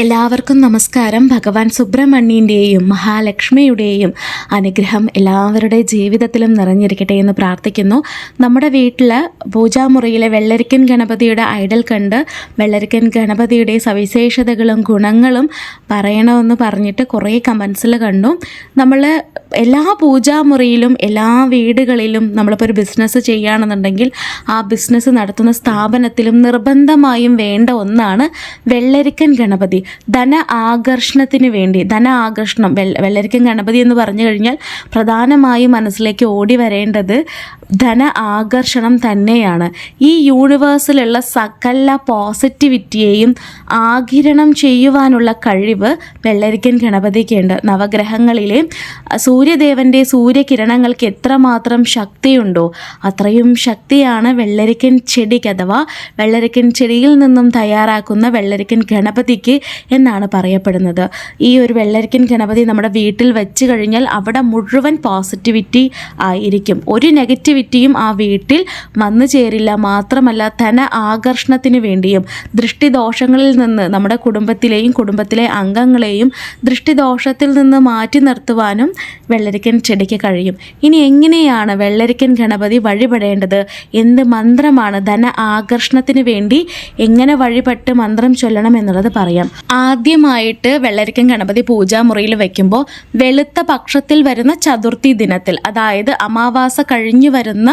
എല്ലാവർക്കും നമസ്കാരം. ഭഗവാൻ സുബ്രഹ്മണ്യന്റെയും മഹാലക്ഷ്മിയുടെയും അനുഗ്രഹം എല്ലാവരുടെ ജീവിതത്തിലും നിറഞ്ഞിരിക്കട്ടെ എന്ന് പ്രാർത്ഥിക്കുന്നു. നമ്മുടെ വീട്ടിൽ പൂജാമുറിയിലെ വെള്ളരിക്കൻ ഗണപതിയുടെ ഐഡൽ കണ്ട് വെള്ളരിക്കൻ ഗണപതിയുടെ സവിശേഷതകളും ഗുണങ്ങളും പറയണമെന്ന് പറഞ്ഞിട്ട് കുറേ കമൻസിൽ കണ്ടു. നമ്മൾ എല്ലാ പൂജാമുറിയിലും എല്ലാ വീടുകളിലും നമ്മളിപ്പോൾ ഒരു ബിസിനസ് ചെയ്യുകയാണെന്നുണ്ടെങ്കിൽ ആ ബിസിനസ് നടത്തുന്ന സ്ഥാപനത്തിലും നിർബന്ധമായും വേണ്ട ഒന്നാണ് വെള്ളരിക്കൻ ഗണപതി. ധന ആകർഷണത്തിന് വേണ്ടി ധന ആകർഷണം വെള്ളരിക്കൻ ഗണപതി എന്ന് പറഞ്ഞു കഴിഞ്ഞാൽ പ്രധാനമായും മനസ്സിലേക്ക് ഓടി വരേണ്ടത് ധന ആകർഷണം തന്നെയാണ്. ഈ യൂണിവേഴ്സിലുള്ള സകല പോസിറ്റിവിറ്റിയെയും ആകിരണം ചെയ്യുവാനുള്ള കഴിവ് വെള്ളരിക്കൻ ഗണപതിക്കുണ്ട് നവഗ്രഹങ്ങളിലെ സൂര്യദേവന്റെ സൂര്യകിരണങ്ങൾക്ക് എത്രമാത്രം ശക്തിയുണ്ടോ അത്രയും ശക്തിയാണ് വെള്ളരിക്കൻ ചെടിക്ക് അഥവാ വെള്ളരിക്കൻ ചെടിയിൽ നിന്നും തയ്യാറാക്കുന്ന വെള്ളരിക്കൻ ഗണപതിക്ക് എന്നാണ് പറയപ്പെടുന്നത്. ഈ ഒരു വെള്ളരിക്കൻ ഗണപതി നമ്മുടെ വീട്ടിൽ വെച്ച് കഴിഞ്ഞാൽ അവിടെ മുഴുവൻ പോസിറ്റിവിറ്റി ആയിരിക്കും. ഒരു നെഗറ്റിവിറ്റിയും ആ വീട്ടിൽ വന്നു ചേരില്ല. മാത്രമല്ല ധന ആകർഷണത്തിന് വേണ്ടിയും ദൃഷ്ടിദോഷങ്ങളിൽ നിന്ന് നമ്മുടെ കുടുംബത്തിലെയും കുടുംബത്തിലെ അംഗങ്ങളെയും ദൃഷ്ടിദോഷത്തിൽ നിന്ന് മാറ്റി നിർത്തുവാനും വെള്ളരിക്കൻ ചെടിക്ക് കഴിയും. ഇനി എങ്ങനെയാണ് വെള്ളരിക്കൻ ഗണപതി വഴിപെടേണ്ടത്? എന്ത് മന്ത്രമാണ് ധന ആകർഷണത്തിന് വേണ്ടി എങ്ങനെ വഴിപെട്ട് മന്ത്രം ചൊല്ലണം എന്നുള്ളത് പറയാം. ആദ്യമായിട്ട് വെള്ളരിക്കൻ ഗണപതി പൂജാമുറിയിൽ വെക്കുമ്പോൾ വെളുത്ത പക്ഷത്തിൽ വരുന്ന ചതുർത്ഥി ദിനത്തിൽ അതായത് അമാവാസ കഴിഞ്ഞു വരുന്ന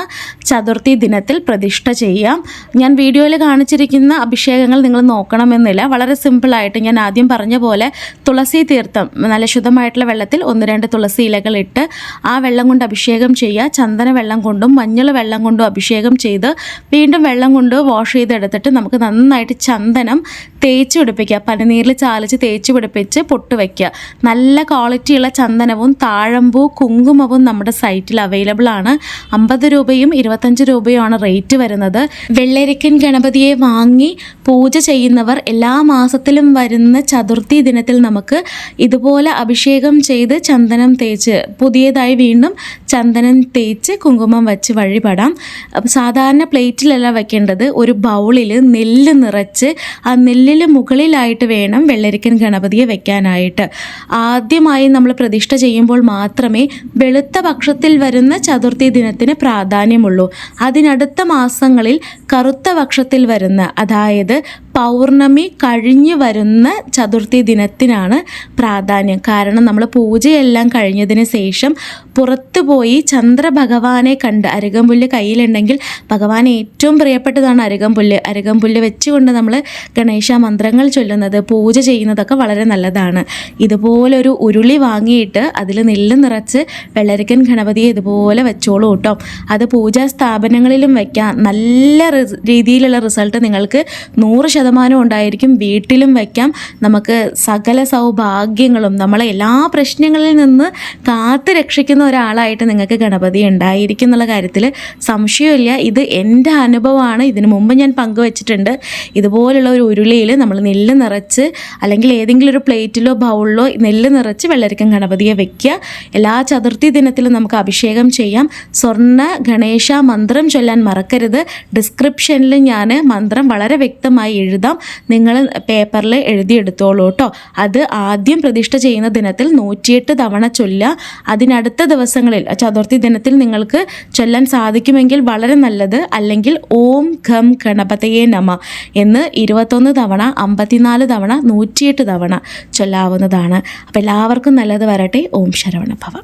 ചതുർത്ഥി ദിനത്തിൽ പ്രതിഷ്ഠ ചെയ്യാം. ഞാൻ വീഡിയോയിൽ കാണിച്ചിരിക്കുന്ന അഭിഷേകങ്ങൾ നിങ്ങൾ നോക്കണമെന്നില്ല. വളരെ സിമ്പിളായിട്ട് ഞാൻ ആദ്യം പറഞ്ഞ പോലെ തുളസി തീർത്ഥം നല്ല ശുദ്ധമായിട്ടുള്ള വെള്ളത്തിൽ ഒന്ന് രണ്ട് തുളസി ഇലകൾ ഇട്ട് ആ വെള്ളം കൊണ്ട് അഭിഷേകം ചെയ്യുക. ചന്ദന വെള്ളം കൊണ്ടും മഞ്ഞൾ വെള്ളം കൊണ്ടും അഭിഷേകം ചെയ്ത് വീണ്ടും വെള്ളം കൊണ്ട് വാഷ് ചെയ്തെടുത്തിട്ട് നമുക്ക് നന്നായിട്ട് ചന്ദനം തേച്ച് പിടിപ്പിക്കുക. പനിനീരിൽ ചാലിച്ച് തേച്ച് പിടിപ്പിച്ച് പൊട്ട് വയ്ക്കുക നല്ല ക്വാളിറ്റിയുള്ള ചന്ദനവും താഴമ്പൂ കുങ്കുമവും നമ്മുടെ സൈറ്റിൽ അവൈലബിൾ ആണ്. അമ്പത് രൂപയും ഇരുപത്തഞ്ച് രൂപയുമാണ് റേറ്റ് വരുന്നത്. വെള്ളരിക്കൻ ഗണപതിയെ വാങ്ങി പൂജ ചെയ്യുന്നവർ എല്ലാ മാസത്തിലും വരുന്ന ചതുർത്ഥി ദിനത്തിൽ നമുക്ക് ഇതുപോലെ അഭിഷേകം ചെയ്ത് ചന്ദനം തേച്ച് പുതിയതായി വീണ്ടും ചന്ദനം തേച്ച് കുങ്കുമം വെച്ച് വഴിപടാം. അപ്പോൾ സാധാരണ പ്ലേറ്റിലല്ല വെക്കേണ്ടത്. ഒരു ബൗളിൽ നെല്ല് നിറച്ച് ആ നെല്ലിൽ മുകളിലായിട്ട് വേണം വെള്ളരിക്കൻ ഗണപതിയെ വെക്കാനായിട്ട്. ആദ്യമായി നമ്മൾ പ്രതിഷ്ഠ ചെയ്യുമ്പോൾ മാത്രമേ വെളുത്ത പക്ഷത്തിൽ വരുന്ന ചതുർത്ഥി ദിനത്തിന് പ്രാധാന്യമുള്ളൂ. അതിനടുത്ത മാസങ്ങളിൽ കറുത്ത പക്ഷത്തിൽ വരുന്ന അതായത് പൗർണമി കഴിഞ്ഞു വരുന്ന ചതുർത്ഥി ദിനത്തിനാണ് പ്രാധാന്യം. കാരണം നമ്മൾ പൂജയെല്ലാം കഴിഞ്ഞതിന് ശേഷം പുറത്തു പോയി ചന്ദ്രഭഗവാനെ കണ്ട് അരകമ്പുല്ല് കയ്യിലുണ്ടെങ്കിൽ ഭഗവാൻ ഏറ്റവും പ്രിയപ്പെട്ടതാണ് അരകമ്പുല്ല് അരകമ്പുല്ല് വെച്ചുകൊണ്ട് നമ്മൾ ഗണേശ മന്ത്രങ്ങൾ ചൊല്ലുന്നത് പൂജ ചെയ്യുന്നതൊക്കെ വളരെ നല്ലതാണ്. ഇതുപോലൊരു ഉരുളി വാങ്ങിയിട്ട് അതിൽ നെല്ല് നിറച്ച് വെള്ളരിക്കൻ ഗണപതിയെ ഇതുപോലെ വെച്ചോളൂ കേട്ടോ. അത് പൂജാ സ്ഥാപനങ്ങളിലും വയ്ക്കാം നല്ല രീതിയിലുള്ള റിസൾട്ട് നിങ്ങൾക്ക് നൂറ് ശതമാനം ഉണ്ടായിരിക്കും. വീട്ടിലും വയ്ക്കാം നമുക്ക് സകല സൗഭാഗ്യങ്ങളും നമ്മളെ എല്ലാ പ്രശ്നങ്ങളിൽ നിന്ന് കാത്തു രക്ഷിക്കുന്ന ഒരാളായിട്ട് നിങ്ങൾക്ക് ഗണപതി ഉണ്ടായിരിക്കും എന്നുള്ള കാര്യത്തിൽ സംശയമില്ല. ഇത് എന്റെ അനുഭവമാണ്. ഇതിനു മുമ്പ് ഞാൻ പങ്കുവച്ചിട്ടുണ്ട്. ഇതുപോലുള്ള ഒരു ഉരുളിയിൽ നമ്മൾ നെല്ല് നിറച്ച് അല്ലെങ്കിൽ ഏതെങ്കിലും ഒരു പ്ലേറ്റിലോ ബൗളിലോ നെല്ല് നിറച്ച് വെള്ളരിക്കൻ ഗണപതിയെ വെക്കുക. എല്ലാ ചതുർത്ഥി ദിനത്തിലും നമുക്ക് അഭിഷേകം ചെയ്യാം. സ്വർണ ഗണേശ മന്ത്രം ചൊല്ലാൻ മറക്കരുത്. ഡിസ്ക്രിപ്ഷനിൽ ഞാൻ മന്ത്രം വളരെ വ്യക്തമായി എഴുതാം നിങ്ങൾ പേപ്പറിൽ എഴുതിയെടുത്തോളൂ കേട്ടോ. അത് ആദ്യം പ്രതിഷ്ഠ ചെയ്യുന്ന ദിനത്തിൽ നൂറ്റിയെട്ട് തവണ ചൊല്ലുക. അതിനടുത്ത ദിവസങ്ങളിൽ ചതുർത്ഥി ദിനത്തിൽ നിങ്ങൾക്ക് ചൊല്ലാൻ സാധിക്കുമെങ്കിൽ വളരെ നല്ലത്. അല്ലെങ്കിൽ ഓം ഖം ഗണപതയെ നമ എന്ന് ഇരുപത്തൊന്ന് തവണ അമ്പത്തിനാല് തവണ നൂറ്റിയെട്ട് തവണ ചൊല്ലാവുന്നതാണ്. അപ്പോൾ എല്ലാവർക്കും നല്ലത് വരട്ടെ. ഓം ശരവണ ഭവ